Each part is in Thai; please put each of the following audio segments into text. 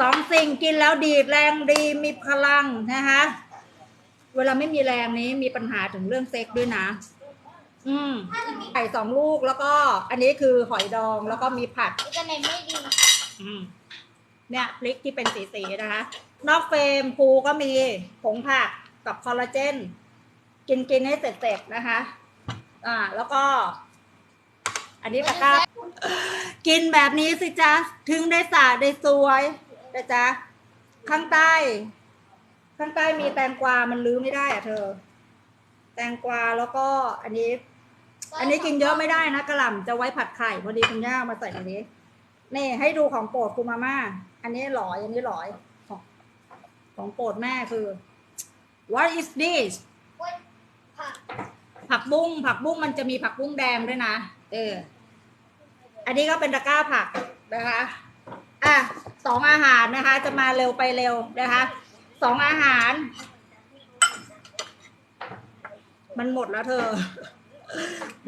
สองสิ่งกินแล้วดีดแรงดีมีพลังนะคะเวลาไม่มีแรงนี้มีปัญหาถึงเรื่องเซ็กด้วยนะ อืมไข่สองลูกแล้วก็ อันนี้คือหอยดองแล้วก็มีผัดวิตามินไม่ดีอืมเนี่ยพริกที่เป็นสีๆนะคะ นอกเฟรมภูก็มีผงผักกับคอลลาเจน กินกินให้เสร็จๆนะคะ อ่า แล้วก็ อันนี้ตะกร้ากินแบบนี้สิจ๊ะ ถึงได้สาได้สวย นะจ๊ะ ข้างใต้ ข้างใต้มีแตงกวา มันลื้อไม่ได้อะเธอ แตงกวาแล้วก็อันนี้ อันนี้กินเยอะไม่ได้นะกระหล่ำจะไว้ผัดไข่พอดีคุณย่ามาใส่ตรงนี้ นี่ให้ดูของโปรดคุณมาม่า อันนี้หลอยอันนี้หลอย ของของโปรดแม่คือ what is this ผักผักบุ้งผักบุ้งมันจะมีผักบุ้งแดงด้วยนะ เออ อันนี้ก็เป็นตะกร้าผักนะคะ สองอาหารนะคะ จะมาเร็วไปเร็วนะคะสองอาหาร มันหมดแล้วเธอ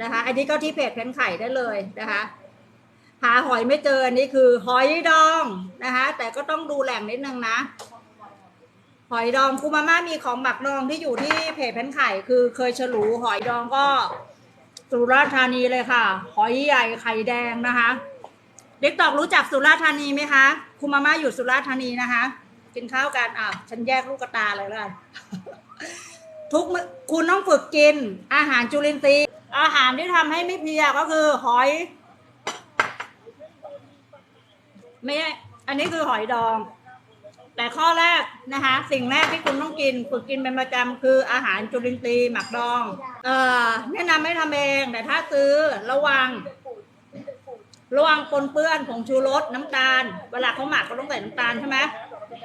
นะคะ อันนี้ก็ที่เพจเพนไข่ได้เลยนะคะหาหอยไม่เจออันนี้คือ หอยดองนะคะ แต่ก็ต้องดูแหล่งนิดนึงนะ หอยดองคูมาม่ามีของหมักดองที่อยู่ที่เพจเพนไข่คือเคยฉลูหอยดองก็สุราษฎร์ธานีเลยค่ะ หอยใหญ่ไข่แดงนะคะ เด็กตอกรู้จักสุราษฎร์ธานีไหมคะ คูมาม่าอยู่สุราษฎร์ธานีนะคะ กินข้าวกันอะฉันแยกลูกกระตาเลยล้วกันทุกคุณต้องฝึกกิน อาหารจุลินทรีย์อาหารที่ทำให้ไม่เพลียก็คือหอย ไม่ใช่อันนี้คือหอยดอง แต่ข้อแรกนะคะ สิ่งแรกที่คุณต้องกิน ฝึกกินเป็นประจำคืออาหารจุลินทรีย์หมักดอง เอ่อแนะนำให้ทำเอง แต่ถ้าซื้อระวัง ระวังปนเปื้อนผงชูรสน้ำตาล เวลาเขาหมักก็ต้องใส่น้ำตาลใช่ไหม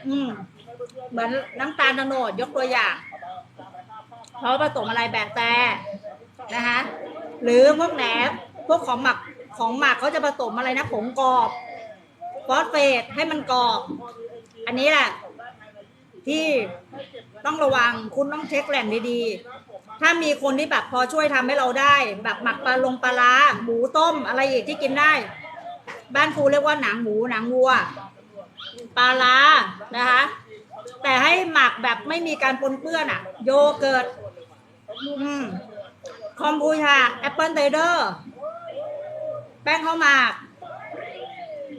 อืม เหมือนน้ำตาลโนดยกตัวอย่างเขาผสมอะไรแบบแต่นะคะหรือพวกแหนมพวกของหมักของหมักเขาจะผสมอะไรนะผงกรอบฟอสเฟตให้มันกรอบ อันนี้แหละที่ต้องระวังคุณต้องเช็คแหล่งดีๆ ถ้ามีคนที่แบบพอช่วยทำให้เราได้ แบบหมักปลาลงปลาร้าหมูต้มอะไรอีกที่กินได้ บ้านครูเรียกว่าหนังหมูหนังวัวปลาร้านะคะ แต่ให้หมักแบบไม่มีการปนเปื้อนอะโยเกิร์ตคอมบูชาแอปเปิลไ i เดอร์แป้งข้าวหมาก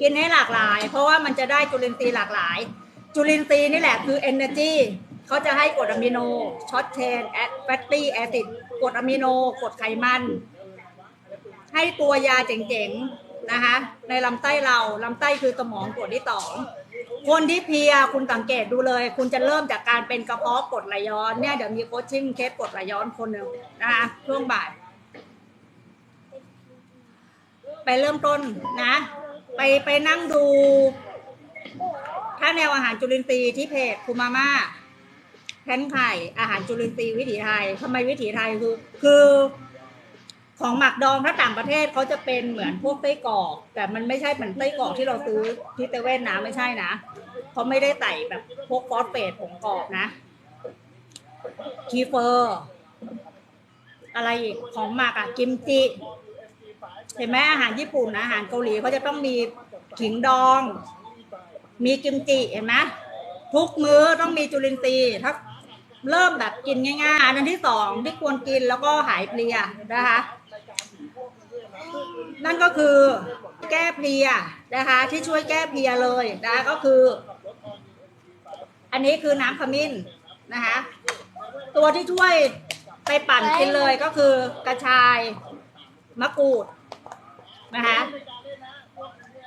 กินให้หลากหลาย เพราะว่ามันจะได้จุลินทรีย์หลากหลาย จุลินทรีย์นี่แหละคือ energy เขาจะให้กรดอะมิโนช็อตเชนแอดแฟตตี้แอซิดกรดอะมิโนกรดไขมัน ให้ตัวยาเจ๋งๆนะคะ ในลำไส้เราลำไส้คือสมองส่วนที่สองคนที่เพียคุณสังเกตดูเลย คุณจะเริ่มจากการเป็นกระเพาะกรดไหลย้อนเนี่ยเดี๋ยวมีโคชชิ่งเคสกรดไหลย้อนคนหนึ่งนะคะช่วงบ่าย ไปเริ่มต้นนะ ไปไปนั่งดู ถ้าแนวอาหารจุลินทรีย์ที่เพจคูมาม่า แพนไข่อาหารจุลินทรีย์วิถีไทยทำไมวิถีไทยคือคือของหมักดองถ้าต่างประเทศเขาจะเป็นเหมือนพวกไส้กรอก แต่มันไม่ใช่เหมือนไส้กรอกที่เราซื้อที่เซเว่นนะไม่ใช่นะเขาไม่ได้ใส่แบบพวกฟอสเฟตผงกรอบนะคีเฟอร์ อะไรอีกของหมักอะกิมจิเห็นไหมอาหารญี่ปุ่นอาหารเกาหลีเขาจะต้องมีขิงดอง มีกิมจิเห็นไหมทุกมื้อต้องมีจุลินทรีย์ถ้า เริ่มแบบกินง่ายๆ อันที่สองที่ควรกินแล้วก็หายเพลียนะคะ นั่นก็คือแก้เพลียนะคะ ที่ช่วยแก้เพลียเลยนะก็คือ อันนี้คือน้ำขมิ้นนะคะ ตัวที่ช่วยไปปั่นกินเลยก็คือกระชายมะกรูดนะคะ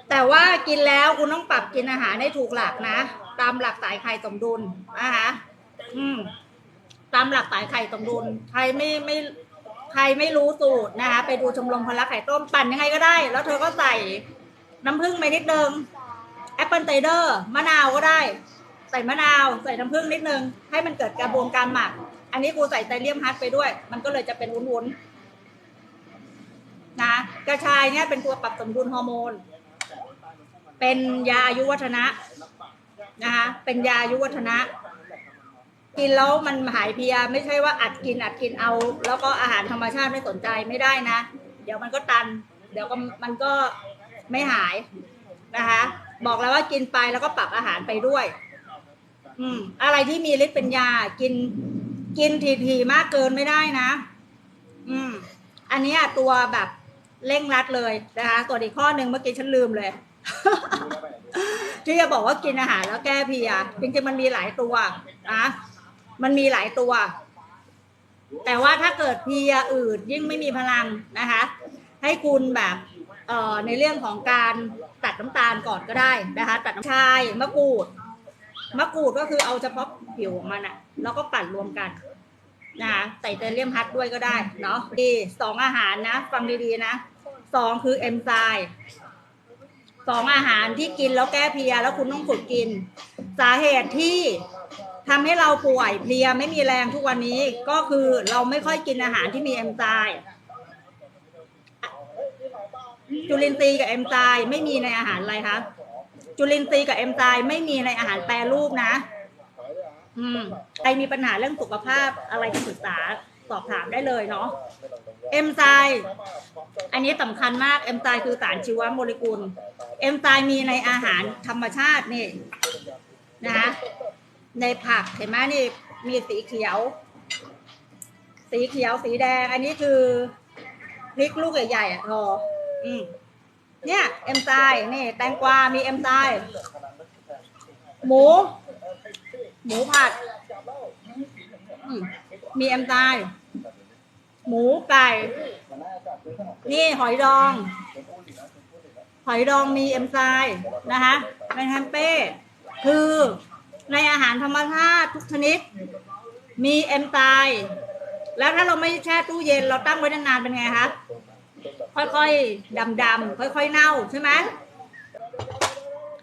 แต่ว่ากินแล้วคุณต้องปรับกินอาหารให้ถูกหลักนะ ตามหลักสายไข่สมดุลนะคะอืม ตามหลักสายไข่สมดุลใครไม่ไม่ใครไม่รู้สูตรนะคะ ไปดูชมรมพละไข่ต้มปั่นยังไงก็ได้ แล้วเธอก็ใส่น้ำผึ้งไปนิดนึงแอปเปิลไตเดอร์มะนาวก็ได้ ใส่มะนาวใส่น้ำผึ้งนิดนึง ให้มันเกิดกระบวนการหมัก อันนี้กูใส่ไตเลียมฮัทไปด้วย มันก็เลยจะเป็นวุ้นๆนะกระชายเนี่ยเป็นตัวปรับสมดุลฮอร์โมน เป็นยาอายุวัฒนะนะคะเป็นยาอายุวัฒนะ กินแล้วมันหายเพียไม่ใช่ว่าอัดกินอัดกินเอา แล้วก็อาหารธรรมชาติไม่สนใจไม่ได้นะ เดี๋ยวมันก็ตัน เดี๋ยวก็มันก็ไม่หายนะคะ บอกแล้วว่ากินไปแล้วก็ปรับอาหารไปด้วย อืม อะไรที่มีฤทธิ์เป็นยากิน กินทีๆมากเกินไม่ได้นะ อืม อันนี้ตัวแบบเร่งรัดเลยนะคะส่วนอีกข้อหนึ่งเมื่อกี้ฉันลืมเลย ที่จะบอกว่ากินอาหารแล้วแก้เพียจริงๆมันมีหลายตัวนะ มันมีหลายตัว แต่ว่าถ้าเกิดเพียอืดยิ่งไม่มีพลังนะคะ ให้คุณแบบเอ่อในเรื่องของการตัดน้ำตาลก่อนก็ได้นะคะ ตัดน้ำชายมะกรูดมะกรูดก็คือเอาเฉพาะผิวของมันอะแล้วก็ปั่นรวมกันนะคะใส่เตเลียมฮัดด้วยก็ได้เนาะดีสองอาหารนะ ฟังดีๆนะสองคือเอนไซม์สองอาหารที่กินแล้วแก้เพียแล้วคุณต้องฝึกกิน สาเหตุที่ ทำให้เราป่วยเพลียไม่มีแรงทุกวันนี้ก็คือเราไม่ค่อยกินอาหารที่มีเอนไซม์จุลินทรีย์กับเอนไซม์ไม่มีในอาหารอะไรคะจุลินทรีย์กับเอนไซม์ไม่มีในอาหารแปรรูปนะ อืมใครมีปัญหาเรื่องสุขภาพอะไรจะปรึกษาสอบถามได้เลยเนาะเอนไซม์อันนี้สำคัญมากเอนไซม์คือสารชีวโมเลกุลเอนไซม์มีในอาหารธรรมชาตินี่นะคะ ในผักเห็นไหมนี่มีสีเขียว สีเขียวสีแดง อันนี้คือพริกลูกใหญ่ๆอะทออืมเนี่ยเอนไซม์นี่ แตงกวา มีเอนไซม์หมู หมูผัดมมีเอนไซม์หมูไก่ นี่หอยดอง หอยดองมีเอนไซม์นะคะในแฮมเป้ คือ ในอาหารธรรมชาติทุกชนิด มีเอนไซม์แล้วถ้าเราไม่แช่ตู้เย็นเราตั้งไว้นานๆเป็นไงคะค่อยๆดำๆค่อย ๆ เน่าใช่ไหม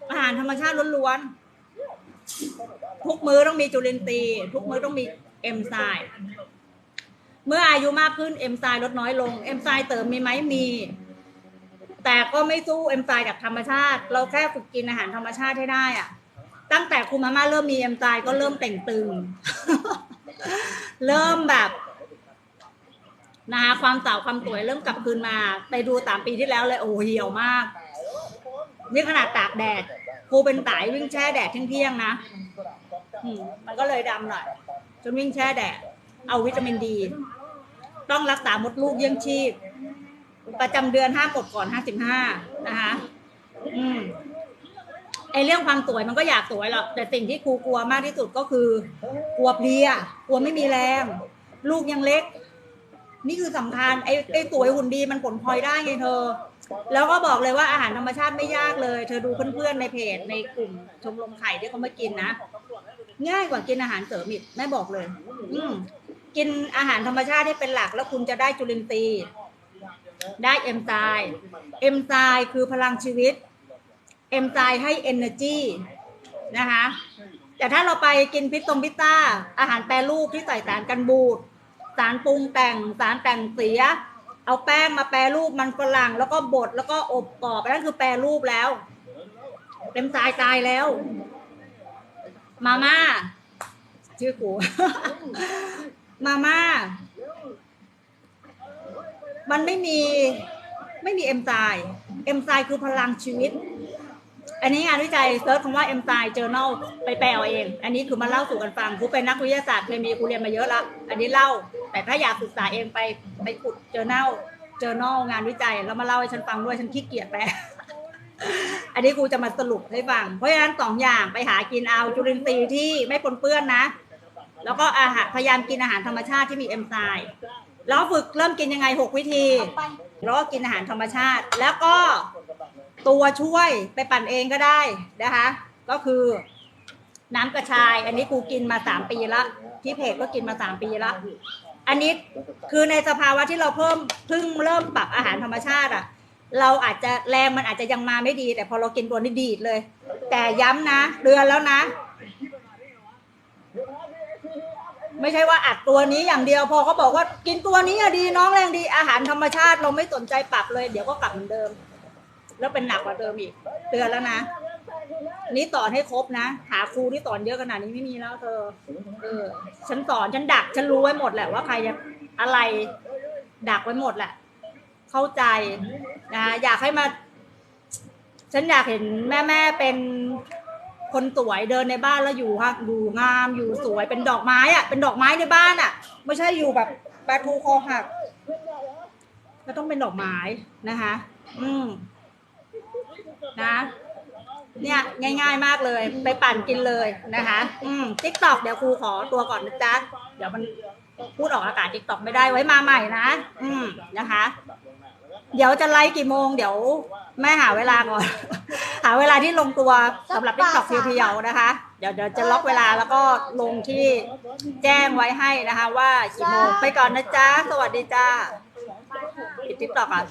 อาหารธรรมชาติล้วนๆทุกมื้อต้องมีจุลินทรีย์ทุกมื้อต้องมีเอนไซม์เมื่ออายุมากขึ้นเอนไซม์ลดน้อยลงเอนไซม์เติมมีไหมมีแต่ก็ไม่สู้เอนไซม์จากธรรมชาติ เราแค่ฝึกกินอาหารธรรมชาติให้ได้อะ ตั้งแต่คุณมาม่าเริ่มมีเอนไซม์ก็เริ่มแต่งตึง เริ่มแบบนะคะความสาวความสวยเริ่มกลับคืนมา ไปดูสามปีที่แล้วเลยโอ้เหี่ยวมาก นี่ขนาดตากแดดครูเป็นสายวิ่งแช่แดดเที่ยงๆนะอืมมันก็เลยดำหน่อยจนวิ่งแช่แดดเอาวิตามินดี ต้องรักษามดลูกเยี่ยงชีพ ประจำเดือนห้ามดก่อนห้าสิบห้านะคะ อืม อเรื่องความสวยมันก็อยากสวยหรอกแต่สิ่งที่ครูกลัวมากที่สุดก็คือ กลัวเพลียกลัวไม่มีแรง ลูกยังเล็ก นี่คือสำคัญไอ้ไอ้สวยหุ่นดีมันผลพลอยได้ไงเธอ แล้วก็บอกเลยว่าอาหารธรรมชาติไม่ยากเลย เธอดูเพื่อนๆในเพจในกลุ่มชมรมไข่ที่เขามากินนะง่ายกว่ากินอาหารเสริมอีกแม่บอกเลย อืมกินอาหารธรรมชาติให้เป็นหลัก แล้วคุณจะได้จุลินทรีย์ได้เอนไซม์เอนไซม์คือพลังชีวิต เอนไซม์ให้ energy นะคะ แต่ถ้าเราไปกินพิซซงพิซซ่า อาหารแปรรูปที่ใส่สารกันบูด สารปรุงแต่ง สารแต่งเสีย เอาแป้งมาแปรรูปมันฝรั่ง แล้วก็บด แล้วก็อบกรอบนั่นคือแปรรูปแล้วเต็มตายตายแล้ว มาม่า ชื่อกู มาม่า มันไม่มี ไม่มีเอนไซเอนไซคือพลังชีวิต อันนี้งานวิจัยเซิร์ชคำว่า enzyme journal ไปแปลเอาเอง อันนี้คือมาเล่าสู่กันฟังกูเป็นนักวิทยาศาสตร์เคมีกูเรียนมาเยอะละอันนี้เล่า แต่ถ้าอยากศึกษาเองไปไปขุด journal journal งานวิจัยแล้วมาเล่าให้ฉันฟังด้วยฉันขี้เกียจแปลอันนี้กูจะมาสรุปให้ฟัง เพราะฉะนั้นสองอย่างไปหากินเอาจุลินทรีย์ที่ไม่ปนเปื้อนนะ แล้วก็อาหารพยายามกินอาหารธรรมชาติที่มีเอนไซม์แล้วฝึกเริ่มกินยังไงหกวิธี แล้วก็กินอาหารธรรมชาติ แล้วก็ ตัวช่วยไปปั่นเองก็ได้นะคะ ก็คือน้ำกระชาย อันนี้กูกินมาสามปีละที่เพจก็กินมาสามปีละอันนี้คือในสภาวะที่เราเพิ่มเพิ่งเริ่มปรับอาหารธรรมชาติอะ เราอาจจะแรงมันอาจจะยังมาไม่ดี แต่พอเรากินตัวนี้ดีดเลย แต่ย้ำนะเดือนแล้วนะ ไม่ใช่ว่าอัดตัวนี้อย่างเดียว พอเขาบอกว่ากินตัวนี้อะดีน้องแรงดีอาหารธรรมชาติเราไม่สนใจปรับเลย เดี๋ยวก็กลับเหมือนเดิม แล้วเป็นหนักกว่าเดิมอีก เตือนแล้วนะ นี่สอนให้ครบนะ หาครูที่สอนเยอะขนาดนี้ไม่มีแล้วเธอ เออ ฉันสอนฉันดัก ฉันรู้ไว้หมดแหละว่าใครจะอะไรดักไว้หมดแหละ เข้าใจนะอยากให้มา ฉันอยากเห็นแม่แม่เป็นคนสวยเดินในบ้านแล้วอยู่ฮะอยู่งามอยู่สวยเป็นดอกไม้อะเป็นดอกไม้ในบ้านอะไม่ใช่อยู่แบบปลาทูคอหักก็ต้องเป็นดอกไม้นะคะ อืม นะ เนี่ยง่าย ๆมากเลยไปปั่นกินเลยนะคะ อืมทิกตอกเดี๋ยวครูขอตัวก่อนนะจ๊ะ เดี๋ยวมันพูดออกอากาศทิกตอกไม่ได้ไว้มาใหม่นะ อืมนะคะ เดี๋ยวจะไลฟ์กี่โมง เดี๋ยวแม่หาเวลาก่อน หาเวลาที่ลงตัวสำหรับทิกตอกเพียวๆนะคะ เดี๋ยวเดี๋ยวจะล็อกเวลาแล้วก็ลงที่แจ้งไว้ให้นะคะ ว่ากี่โมงไปก่อนนะจ๊ะ สวัสดีจ้าปิดทิกตอกอะ